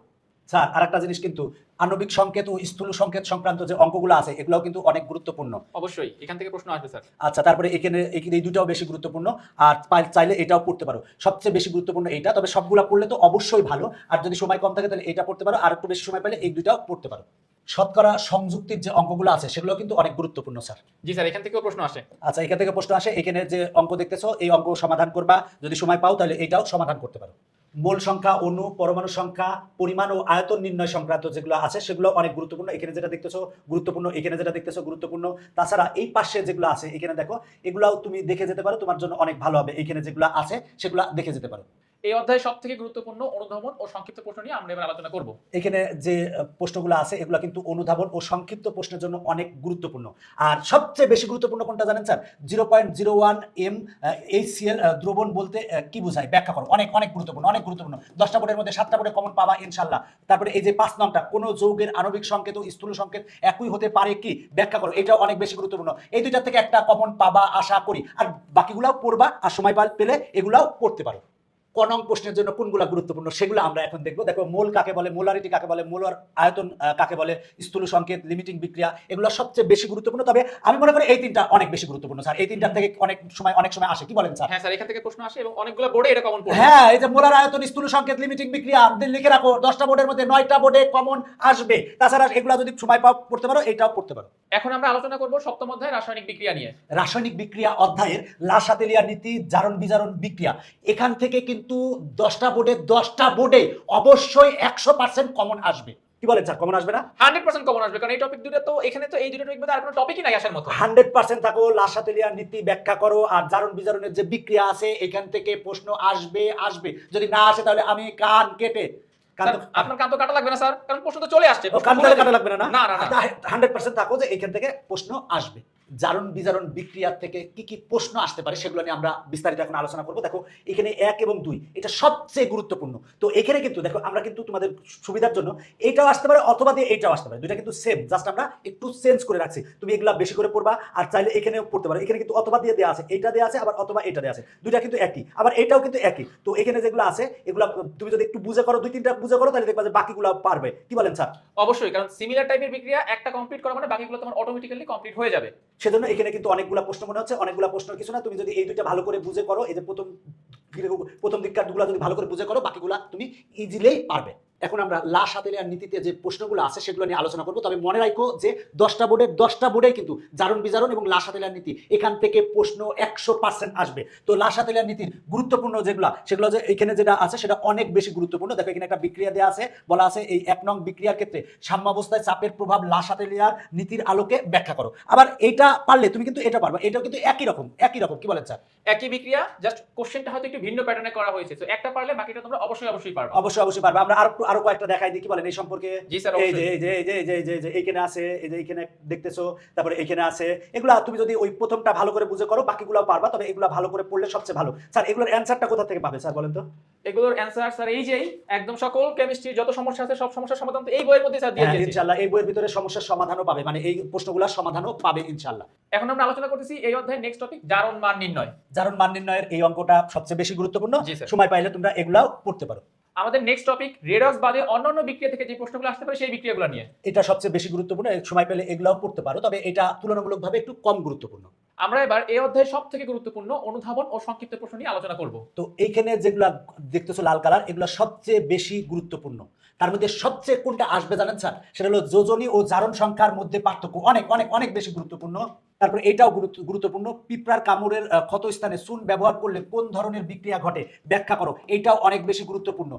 স্যার আর একটা জিনিস কিন্তু আণবিক সংকেত ও স্থূল সংকেত সংক্রান্ত যে অঙ্কগুলো আছে এগুলোও কিন্তু অনেক গুরুত্বপূর্ণ। অবশ্যই এখান থেকে প্রশ্ন আসবে স্যার। আচ্ছা তারপরে এখানে এই দুটাও বেশি গুরুত্বপূর্ণ আর চাইলে এটাও পড়তে পারো। সবচেয়ে বেশি গুরুত্বপূর্ণ এইটা তবে সবগুলা পড়লে তো অবশ্যই ভালো আর যদি সময় কম থাকে তাহলে এটা পড়তে পারো আর একটু বেশি সময় পেলে এই দুটাও পড়তে পারো। শতকরা সংযুক্তির যে অঙ্কগুলো আছে সেগুলো কিন্তু অনেক গুরুত্বপূর্ণ স্যার। জি স্যার এখান থেকেও প্রশ্ন আসে। আচ্ছা এখান থেকে প্রশ্ন আসে এখানে যে অঙ্ক দেখতেছো এই অঙ্ক সমাধান করবা। যদি সময় পাও তাহলে এটাও সমাধান করতে পারো। মোল সংখ্যা অণু পরমাণু সংখ্যা পরিমাণ ও আয়তন নির্ণয় সংক্রান্ত যেগুলো আছে সেগুলো অনেক গুরুত্বপূর্ণ। এখানে যেটা দেখতেছো গুরুত্বপূর্ণ এখানে যেটা দেখতেছো গুরুত্বপূর্ণ। তাছাড়া এই পাশে যেগুলো আছে এখানে দেখো এগুলাও তুমি দেখে যেতে পারো তোমার জন্য অনেক ভালো হবে। এখানে যেগুলো আছে সেগুলো দেখে যেতে পারো। এই অধ্যায়ে সব থেকে গুরুত্বপূর্ণ অনুধাবন ও সংক্ষিপ্ত প্রশ্ন নিয়ে আমরা এবার আলোচনা করব। এখানে যে প্রশ্নগুলো আছে, এগুলো কিন্তু অনুধাবন ও সংক্ষিপ্ত প্রশ্নের জন্য অনেক গুরুত্বপূর্ণ। আর সবচেয়ে বেশি গুরুত্বপূর্ণ কোনটা জানেন sir? Zero point zero one M H C L দ্রবণ বলতে কি বোঝায়? ব্যাখ্যা করো। অনেক অনেক গুরুত্বপূর্ণ অনেক গুরুত্বপূর্ণ। দশটা বোর্ডের মধ্যে সাতটা বোর্ডে কমন পাবা ইনশাল্লাহ তারপরে এই যে পাঁচ নামটা কোনো যৌগের আণবিক সংকেত ও স্থূল সংকেত একই হতে পারে কি? ব্যাখ্যা করো। এটাও অনেক বেশি গুরুত্বপূর্ণ। এই দুইটা থেকে একটা কমন পাবা আশা করি। আর বাকিগুলাও পড়বা, আর সময় পাল- এগুলাও পড়তে পারো। ক নং প্রশ্নের জন্য কোনগুলো গুরুত্বপূর্ণ সেগুলো আমরা এখন দেখব। দেখো মোল কাকে বলে? মোলারিটি কাকে বলে? মোলার আয়তন কাকে বলে? স্থূল সংকেত লিমিটিং বিক্রিয়া এগুলো সবচেয়ে বেশি গুরুত্বপূর্ণ। তবে আমি মনে করি এই তিনটা অনেক বেশি গুরুত্বপূর্ণ স্যার। এই তিনটার থেকে অনেক সময় অনেক সময় আসে। কি বলেন স্যার? হ্যাঁ স্যার এখান থেকে প্রশ্ন আসে এবং অনেকগুলো বোর্ডে এটা কমন হ্যাঁ এই যে মোলার আয়তন স্থূল সংকেত লিমিটিং বিক্রিয়া আপনি লিখে রাখো দশটা বোর্ডের মধ্যে নয়টা বোর্ডে কমন আসবে। তাছাড়া এগুলো যদি সময় পাও পড়তে পারো এটাও পড়তে পারো। এখন আমরা আলোচনা করব সপ্তম অধ্যায় রাসায়নিক বিক্রিয়া নিয়ে। রাসায়নিক বিক্রিয়া অধ্যায়ের লাসাতেলিয়া নীতি জারণ বিজারণ বিক্রিয়া। এখান থেকে কিন্তু দশটা বোর্ডে দশটা বোর্ডে অবশ্যই একশো পার্সেন্ট কমন আসবে। কি বলেন স্যার কমন আসবে না? হান্ড্রেড পার্সেন্ট কমন আসবে কারণ এই টপিক দুটো তো এখানে তো এই দুটো টপিক আর কোনো টপিকই নাই আসার মতো। হান্ড্রেড পার্সেন্ট থাকো লাসাতেলিয়া নীতি ব্যাখ্যা করো আর জারণ বিজারণের যে বিক্রিয়া আছে এখান থেকে প্রশ্ন আসবে আসবে। যদি না আসে তাহলে আমি কান কেটে আপনার কান তো কাটা লাগবে না স্যার কারণ প্রশ্ন তো চলে আসছে। কান কাটা লাগবে না না? না না হান্ড্রেড পার্সেন্ট থাকো যে এখান থেকে প্রশ্ন আসবে। জারণ বিজারণ বিক্রিয়ার থেকে কি কি প্রশ্ন আসতে পারে সেগুলো নিয়ে আমরা বিস্তারিত এখন আলোচনা করব। দেখো, এখানে এক এবং দুই, এটা সবচেয়ে গুরুত্বপূর্ণ। তো এখানে কিন্তু, দেখো, আমরা কিন্তু তোমাদের সুবিধার জন্য এটাও আসতে পারে অথবা দিয়ে এটাও আসতে পারে। দুইটা কিন্তু সেম জাস্ট আমরা একটু চেঞ্জ করে রাখছি। তুমি এগুলা বেশি করে পড়বা আর চাইলে এখানেও পড়তে পারো। এখানে কিন্তু অথবা দিয়ে দেওয়া আছে, এটা দেওয়া আছে, আবার অথবা এটা দেওয়া আছে। দুইটা কিন্তু একই, আবার এটাও কিন্তু একই। তো এখানে যেগুলো আছে, এগুলো তুমি যদি একটু বুঝে করো, দুই তিনটা বুঝে করো, তাহলে দেখবা যে বাকিগুলো পারবে। কি বলেন স্যার? অবশ্যই, কারণ সিমিলার টাইপের বিক্রিয়া একটা কমপ্লিট করা মানে বাকিগুলো তোমার অটোমেটিক্যালি কমপ্লিট হয়ে যাবে। সেজন্য এখানে কিন্তু অনেকগুলো প্রশ্ন মনে হচ্ছে, অনেকগুলো প্রশ্ন কিছু না। তুমি যদি এই দুইটা ভালো করে বুঝে করো এদের প্রথম প্রথম দিককার দুগুলা যদি ভালো করে বুঝে করো, বাকিগুলা তুমি ইজিলেই পারবে। এখন আমরা লা সাতেলিয়ার নীতিতে যে প্রশ্নগুলো আছে সেগুলো নিয়ে আলোচনা করব। তবে মনে রাখো যে দশটা বোর্ডের দশটা বোর্ডে কিন্তু জারণ বিজারণ এবং লা সাতেলিয়ার নীতি এখান থেকে প্রশ্ন একশো পার্সেন্ট আসবে। তো লা সাতেলিয়ার নীতির গুরুত্বপূর্ণ যেগুলো সেগুলো যে এখানে যেটা আছে সেটা অনেক বেশি গুরুত্বপূর্ণ। দেখো এখানে একটা বিক্রিয়া দেওয়া আছে বলা আছে এই এক নং বিক্রিয়ার ক্ষেত্রে সাম্যাবস্থায় চাপের প্রভাব লা সাতেলিয়ার নীতির আলোকে ব্যাখ্যা করো। আবার এটা পারলে তুমি কিন্তু এটা পারবা এটাও কিন্তু একই রকম একই রকম কি বলেন স্যার? একই বিক্রিয়া জাস্ট কোশ্চেনটা হয়তো একটু ভিন্ন প্যাটার্নে করা হয়েছে। তো একটা পারলে বাকিটা তোমরা অবশ্যই অবশ্যই পারবে। অবশ্যই অবশ্যই পারবে। আমরা আরও আরও কয়েকটা দেখাই দিই কি বলেন এই সম্পর্কে। এই যে এই যে এই যে এই যে এই যে এই যে এইখানে আছে এই যে এইখানে দেখতেছো তারপরে এইখানে আছে। এগুলা তুমি যদি ওই প্রথমটা ভালো করে বুঝে করো বাকিগুলো পারবা তবে এগুলা ভালো করে পড়লে সবচেয়ে ভালো। স্যার এগুলোর অ্যান্সারটা কোথা থেকে পাবে স্যার বলেন তো? এগুলোর অ্যান্সার স্যার এই একদম সকল কেমিস্ট্রি যত সমস্যা আছে সব সমস্যার সমাধান তো এই বইয়ের মধ্যে স্যার দিয়ে হ্যাঁ দিয়েছি। ইনশাআল্লাহ এই বইয়ের ভিতরে সমস্যার সমাধানও পাবে মানে এই প্রশ্নগুলোর সমাধানও পাবে ইনশাআল্লাহ। এখন আমরা আলোচনা করতেছি এই অধ্যায়ের নেক্সট টপিক জারণ মান নির্ণয়। জারণ মান নির্ণয়ের এই অঙ্কটা সবচেয়ে বেশি গুরুত্বপূর্ণ। সময় পাইলে তোমরা এগুলাও পড়তে পারো। আমাদের নেক্সট টপিক রেডক্স বাদে অন্যান্য বিক্রিয়া থেকে যে প্রশ্নগুলো আসতে পারে সেই বিক্রিয়াগুলো নিয়ে। এটা সবচেয়ে বেশি গুরুত্বপূর্ণ সময় পেলে এগুলোও পড়তে পারো, তবে এটা তুলনামূলকভাবে একটু কম গুরুত্বপূর্ণ। আমরা এবার এই অধ্যায়ের সব থেকে গুরুত্বপূর্ণ অনুধাবন ও সংক্ষিপ্ত প্রশ্ন নিয়ে আলোচনা করব। তো এইখানে যেগুলা দেখতেছো লাল কালার এগুলো সবচেয়ে বেশি গুরুত্বপূর্ণ। তার মধ্যে সবচেয়ে কোনটা আসবে জানেন স্যার? সেটা হলো যোজনী ও জারণ সংখ্যার মধ্যে পার্থক্য অনেক অনেক অনেক বেশি গুরুত্বপূর্ণ। তারপরে এটাও গুরুত্বপূর্ণ পিঁপড়ার কামড়ের আহ, ক্ষত স্থানে চুন ব্যবহার করলে কোন ধরনের বিক্রিয়া ঘটে? ব্যাখ্যা করো এটাও অনেক বেশি গুরুত্বপূর্ণ।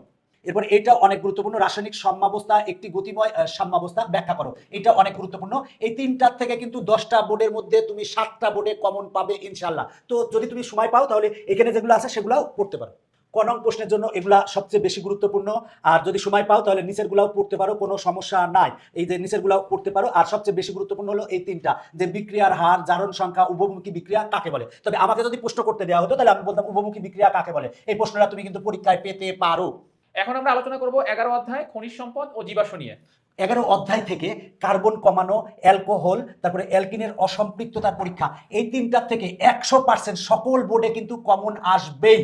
এরপর এটা অনেক গুরুত্বপূর্ণ। রাসায়নিক সাম্যাবস্থা একটি গতিময় সাম্যাবস্থা ব্যাখ্যা করো। এটা অনেক গুরুত্বপূর্ণ। এই তিনটার থেকে কিন্তু দশটা বোর্ডের মধ্যে তুমি সাতটা বোর্ডে কমন পাবে ইনশাল্লাহ তো যদি তুমি সময় পাও তাহলে এখানে যেগুলো আছে সেগুলোও পড়তে পারো। ক নং প্রশ্নের জন্য এগুলা সবচেয়ে বেশি গুরুত্বপূর্ণ। আর যদি সময় পাও তাহলে নিচের গুলাও পড়তে পারো, কোনো সমস্যা নাই। এই যে নিচের গুলাও পড়তে পারো। আর সবচেয়ে বেশি গুরুত্বপূর্ণ হলো এই তিনটা, যে বিক্রিয়ার হার, জারণ সংখ্যা উপমুখী বিক্রিয়া কাকে বলে? তবে আমাকে যদি প্রশ্ন করতে দেওয়া হতো তাহলে আমি বলতাম উপমুখী বিক্রিয়া কাকে বলে? এই প্রশ্নটা তুমি কিন্তু পরীক্ষায় পেতে পারো। এখন আমরা আলোচনা করব এগারো অধ্যায় খনিজ সম্পদ ও জীবাশ্ম নিয়ে। এগারো অধ্যায় থেকে কার্বন কমানো, অ্যালকোহল, তারপরে অ্যালকিনের অসম্পৃক্ততার পরীক্ষা, এই তিনটার থেকে একশো পার্সেন্ট সকল বোর্ডে কিন্তু কমন আসবেই।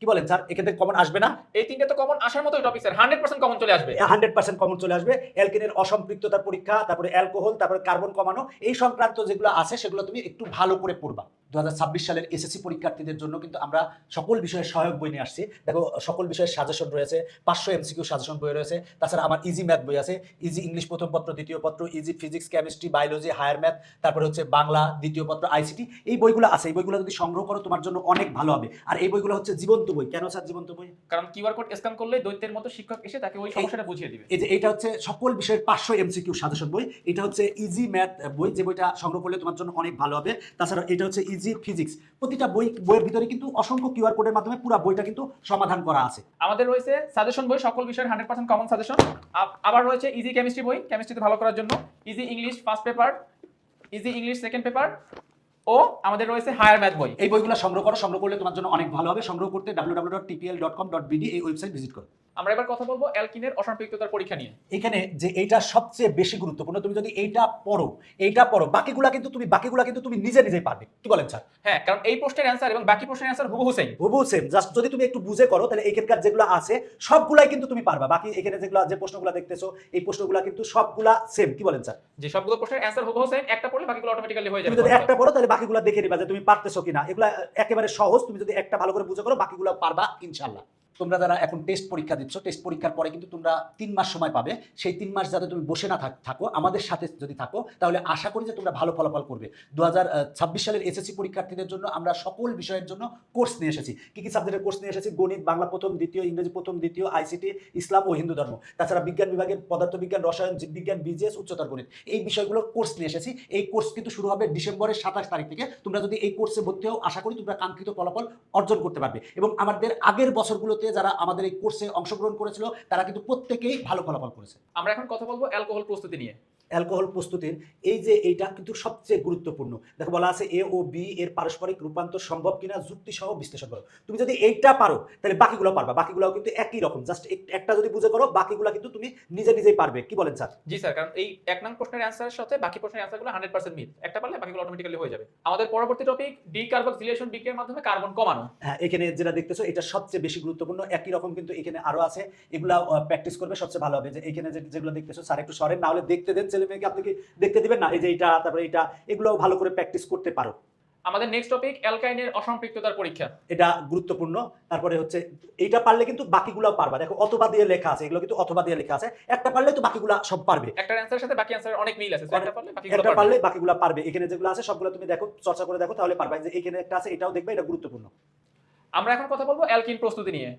কি বলেন স্যার? থেকে কমন আসবে না? এই তিনটে তো কমন আসার মতো topic sir hundred percent common চলে আসবে। হান্ড্রেড পার্সেন্ট কমন চলে আসবে। অ্যালকিনের অসম্পৃক্ততার পরীক্ষা তারপরে অ্যালকোহল তারপরে কার্বন কমানো এই সংক্রান্ত যেগুলো আছে সেগুলো তুমি একটু ভালো করে পড়বা। দু সালের এসএসসি পরীক্ষার্থীদের জন্য কিন্তু আমরা সকল বিষয়ের সহায়ক বই নিয়ে আসছি। দেখো সকল বিষয়ের সাজেশন রয়েছে পাঁচশো এমসিকিউ সাজেশন বই রয়েছে তাছাড়া আমার ইজি ম্যাথ বই আছে। ইজি ইংলিশ প্রথম পত্র দ্বিতীয় পত্র easy physics chemistry biology higher math তারপরে হচ্ছে বাংলা দ্বিতীয় পত্র আইসিটি এই বইগুলো আছে। এই বইগুলো যদি সংগ্রহ করো তোমার জন্য অনেক ভালো হবে। আর এই বইগুলো হচ্ছে জীবন্ত বই। কেন স্যার জীবন্ত বই? কারণ কিউআর কোড স্ক্যান করলে দৈত্যের মতো শিক্ষক এসে তাকে ওই সমস্যাটা বুঝিয়ে দিবে। এই যে এটা হচ্ছে সকল বিষয়ের পাঁচশো এমসিকিউ সাজেশন বই। এটা হচ্ছে ইজি ম্যাথ বই যে বইটা সংগ্রহ করলে তোমার জন্য অনেক ভালো হবে। তাছাড়া এটা হচ্ছে ইজি ফিজিক্স প্রতিটা বই বইয়ের ভিতরে কিন্তু অসংখ্য কিউআর কোডের মাধ্যমে পুরো বইটা কিন্তু সমাধান করা আছে। আমাদের রয়েছে সাজেশন বই সকল বিষয়ের হান্ড্রেড পার্সেন্ট কমন সাজেশন। আবার রয়েছে ইজি কেমিস্ট্রি বই কেমিস্ট্রিতে ভালো করার জন্য। Easy English first paper easy English second paper ও আমাদের রয়েছে হায়ার ম্যাথ বই। এই বইগুলো সংগ্রহ করো, সংগ্রহ করলে তোমার জন্য অনেক ভালো হবে। সংগ্রহ করতে W dot TPL dot com dot BD এই ওয়েবসাইট ভিজিট করো। আমরা এবার কথা বলব অ্যালকিনের অসম্পৃক্ততার পরীক্ষা নিয়ে। এখানে যে এইটা সবচেয়ে বেশি গুরুত্বপূর্ণ তুমি যদি এইটা পড়ো এইটা পড়ো বাকিগুলা কিন্তু তুমি বাকিগুলা কিন্তু তুমি নিজে নিজেই পারবে। কি বলেন স্যার? হ্যাঁ কারণ এই প্রশ্নের অ্যান্সার এবং বাকি প্রশ্নের অ্যান্সার হুবহু সেম হুবহু সেম জাস্ট যদি তুমি একটু বুঝে করো তাহলে এখানকার যেগুলো আছে সবগুলাই কিন্তু তুমি পারবা। বাকি এখানে যেগুলো যে প্রশ্নগুলো দেখতেছো এই প্রশ্নগুলো কিন্তু সবগুলা সেম কি বলেন স্যার? যে সবগুলো প্রশ্নের অ্যান্সার হুবহু সেম একটা পড়লে বাকিগুলো অটোমেটিক্যালি হয়ে তুমি যাবে যদি একটা পড়ো তাহলে বাকিগুলো দেখে নিবা যে তুমি পারতেছো কিনা। এগুলো একেবারে সহজ তুমি যদি একটা ভালো করে বুঝে করো বাকিগুলো পারবা ইনশাল্লাহ তোমরা যারা এখন টেস্ট পরীক্ষা দিচ্ছ টেস্ট পরীক্ষার পরে কিন্তু তোমরা তিন মাস সময় পাবে। সেই তিন মাস যাতে তুমি বসে না থাক- আমাদের সাথে যদি থাকো, তাহলে আশা করি যে তোমরা ভালো ফলাফল করবে। দু সালের এসএসসি পরীক্ষার্থীদের জন্য আমরা সকল বিষয়ের জন্য কোর্স নিয়ে এসেছি। কি কি সাবজেক্টের কোর্স নিয়ে এসেছি? গণিত, বাংলা প্রথম, দ্বিতীয়, ইংরেজি প্রথম, দ্বিতীয় আইসিটি ইসলাম ও হিন্দু ধর্ম। তাছাড়া বিজ্ঞান বিভাগের পদার্থবিজ্ঞান, রসায়ন, জীববিজ্ঞান বিজিএস উচ্চতর গণিত। এই বিষয়গুলোর কোর্স নিয়ে এসেছি। এই কোর্স কিন্তু শুরু হবে ডিসেম্বরের সাতাশ তারিখ থেকে। তোমরা যদি এই কোর্সে ভর্তি হও, আশা করি তোমরা কাঙ্ক্ষিত ফলাফল অর্জন করতে পারবে। এবং আমাদের আগের বছরগুলোতে যারা আমাদের এই কোর্সে অংশগ্রহণ করেছিল, তারা কিন্তু প্রত্যেকেই ভালো ফলাফল করেছে। আমরা এখন কথা বলব অ্যালকোহল প্রস্তুতি নিয়ে। অ্যালকোহল প্রস্তুতির এই যে এইটা কিন্তু সবচেয়ে গুরুত্বপূর্ণ। দেখো বলা আছে এ ও বি এর পারস্পরিক রূপান্তর সম্ভব কিনা যুক্তি সহ বিশ্লেষণ করো। তুমি যদি এইটা পারো তাহলে বাকিগুলো পারবা। বাকিগুলো কিন্তু একই রকম। জাস্ট একটা যদি বুঝে করো বাকিগুলো কিন্তু তুমি নিজে নিজেই পারবে। কি বলেন স্যার? জি স্যার কারণ এই এক নং প্রশ্নের অ্যান্সারের সাথে বাকি প্রশ্নের অ্যান্সারগুলো হান্ড্রেড পার্সেন্ট মিল একটা পারলে বাকিগুলো অটোমেটিক্যালি হয়ে যাবে। আমাদের পরবর্তী টপিক ডিকার্বক্সিলেশন বিক্রিয়ার মাধ্যমে কার্বন কমানো। হ্যাঁ এখানে যেটা দেখতেছো এটা সবচেয়ে বেশি গুরুত্বপূর্ণ। একই রকম কিন্তু এখানে আরও আছে। এগুলা প্র্যাকটিস করবে। সবচেয়ে ভালো হবে। যে এখানে যেগুলো দেখতেছো স্যার একটু সরেন না হলে দেখতে দেন ছেলে মেয়েকে আপনি কি দেখতে দিবেন না? এই যে এইটা তারপরে এইটা এগুলো ভালো করে প্র্যাকটিস করতে পারো। আমাদের নেক্সট টপিক অ্যালকাইনের অসম্পৃক্ততার পরীক্ষা। এটা গুরুত্বপূর্ণ। তারপরে হচ্ছে এইটা পারলে কিন্তু বাকিগুলো পারবা। দেখো অথবা দিয়ে লেখা আছে এগুলো কিন্তু অথবা দিয়ে লেখা আছে। একটা পারলে তো বাকিগুলো সব পারবে। একটা অ্যান্সারের সাথে বাকি অ্যান্সারের অনেক মিল আছে একটা পারলে বাকিগুলো একটা। পারলে বাকিগুলো পারবে। এখানে যেগুলো আছে সবগুলো তুমি দেখো চর্চা করে দেখো তাহলে পারবে। যে এখানে একটা আছে এটাও দেখবে এটা গুরুত্বপূর্ণ। আমরা এখন কথা বলব অ্যালকিন প্রস্তুতি নিয়ে।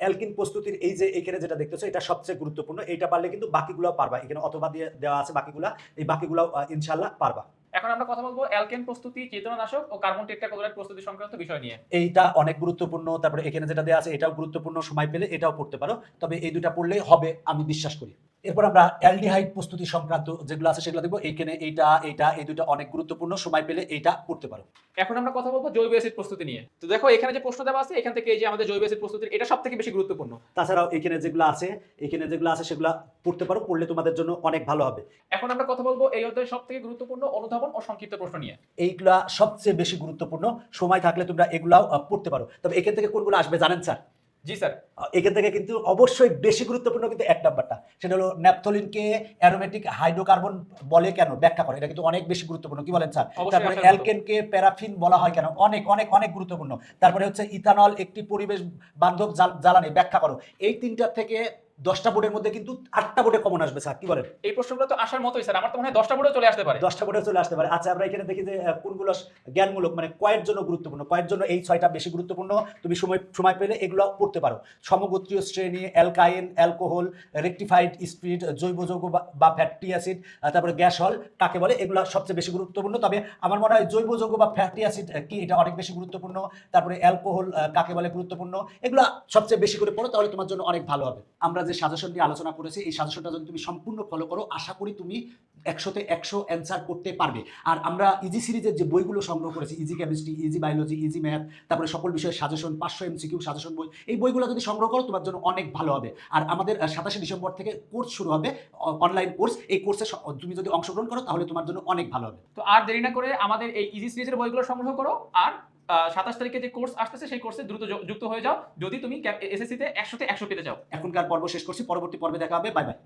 অ্যালকিন প্রস্তুতির এই যে এখানে যেটা দেখতেছো এটা সবচেয়ে গুরুত্বপূর্ণ। এটা পারলে কিন্তু বাকিগুলো পারবা। এখানে অথবা দিয়ে দেওয়া আছে বাকিগুলো। এই বাকিগুলো ইনশাল্লাহ পারবা। এখন আমরা কথা বলব অ্যালকেন প্রস্তুতি চেতনানাশক ও কার্বন টেট্রাক্লোরাইড প্রস্তুতি সংক্রান্ত বিষয় নিয়ে। এইটা অনেক গুরুত্বপূর্ণ। তারপরে এখানে যেটা দেওয়া আছে এটাও গুরুত্বপূর্ণ। সময় পেলে এটাও পড়তে পারো। তবে এই দুটা পড়লেই হবে আমি বিশ্বাস করি। এরপর আমরা অ্যালডিহাইড প্রস্তুতি সংক্রান্ত যেগুলো আছে সেগুলো দেখব। এইখানে এইটা এইটা এই দুটো অনেক গুরুত্বপূর্ণ। সময় পেলে এইটা পড়তে পারো। এখন আমরা কথা বলব জৈব অ্যাসিড প্রস্তুতি নিয়ে। তো দেখো এখানে যে প্রশ্ন দেওয়া আছে এখান থেকে এই যে আমাদের জৈব অ্যাসিড প্রস্তুতি এটা সব থেকে বেশি গুরুত্বপূর্ণ। তাছাড়াও এখানে যেগুলো আছে এখানে যেগুলো আছে সেগুলো পড়তে পারো পড়লে তোমাদের জন্য অনেক ভালো হবে। এখন আমরা কথা বলব এই অধ্যায়ের সব থেকে গুরুত্বপূর্ণ অনুধাবন ও সংক্ষিপ্ত প্রশ্ন নিয়ে। এইগুলা সবচেয়ে বেশি গুরুত্বপূর্ণ। সময় থাকলে তোমরা এগুলাও পড়তে পারো। তবে এখান থেকে কোনগুলো আসবে জানেন স্যার? জি স্যার। এখান থেকে কিন্তু অবশ্যই বেশি গুরুত্বপূর্ণ কিন্তু এক নাম্বারটা। সেটা হলো ন্যাপথলিনকে অ্যারোমেটিক হাইড্রোকার্বন বলে কেন? ব্যাখ্যা করে। এটা কিন্তু অনেক বেশি গুরুত্বপূর্ণ। কি বলেন স্যার? তারপরে অ্যালকেনকে প্যারাফিন বলা হয় কেন? অনেক অনেক অনেক গুরুত্বপূর্ণ। তারপরে হচ্ছে ইথানল একটি পরিবেশ বান্ধব জ্বাল- জ্বালানি। ব্যাখ্যা করো। এই তিনটার থেকে দশটা বোর্ডের মধ্যে কিন্তু আটটা বোর্ডে কমন আসবে স্যার কি বলেন? এই প্রশ্নগুলো তো আসার মতোই স্যার। আমার তো মনে হয় দশটা বোর্ডে চলে আসতে পারে। দশটা বোর্ডে চলে আসতে পারে। আচ্ছা আমরা এখানে দেখি যে কোনগুলো জ্ঞানমূলক মানে কয়ের জন্য গুরুত্বপূর্ণ? কয়ের জন্য এই ছয়টা বেশি গুরুত্বপূর্ণ? তুমি সময় সময় পেলে এগুলো পড়তে পারো। সমগোত্রীয় শ্রেণি অ্যালকাইন অ্যালকোহল রেকটিফাইড স্পিড জৈব যৌগ বা- বা ফ্যাটি অ্যাসিড তারপরে গ্যাস হল কাকে বলে? এগুলো সবচেয়ে বেশি গুরুত্বপূর্ণ। তবে আমার মনে হয় জৈব যৌগ বা ফ্যাটি অ্যাসিড কি এটা অনেক বেশি গুরুত্বপূর্ণ? তারপরে অ্যালকোহল কাকে বলে গুরুত্বপূর্ণ? এগুলো সবচেয়ে বেশি করে পড়ো তাহলে তোমার জন্য অনেক ভালো হবে। আমরা যে সাজেশন নিয়ে আলোচনা করেছি, এই সাজেশনটা যদি তুমি সম্পূর্ণ ফলো করো, আশা করি তুমি একশোতে একশো অ্যান্সার করতে পারবে। আর আমরা ইজি সিরিজের যে বইগুলো সংগ্রহ করেছি easy chemistry easy biology easy math তারপরে সকল বিষয়ের সাজেশন পাঁচশো এমসিকিউ সাজেশন বই, এই বইগুলো যদি সংগ্রহ করো, তোমার জন্য অনেক ভালো হবে। আর আমাদের সাতাশে ডিসেম্বর থেকে কোর্স শুরু হবে অনলাইন কোর্স এই কোর্সে তুমি যদি অংশগ্রহণ করো, তাহলে তোমার জন্য অনেক ভালো হবে। তো আর দেরি না করে আমাদের এই ইজি সিরিজের বইগুলো সংগ্রহ করো, আর সাতাশ তারিখে যে কোর্স আসতেছে, সেই কোর্সে দ্রুত যুক্ত হয়ে যাও। যদি তুমি এসএসসিতে একশোতে একশো পেতে যাও এখনকার পর্ব শেষ করছি। পরবর্তী পর্বে দেখা হবে। Bye bye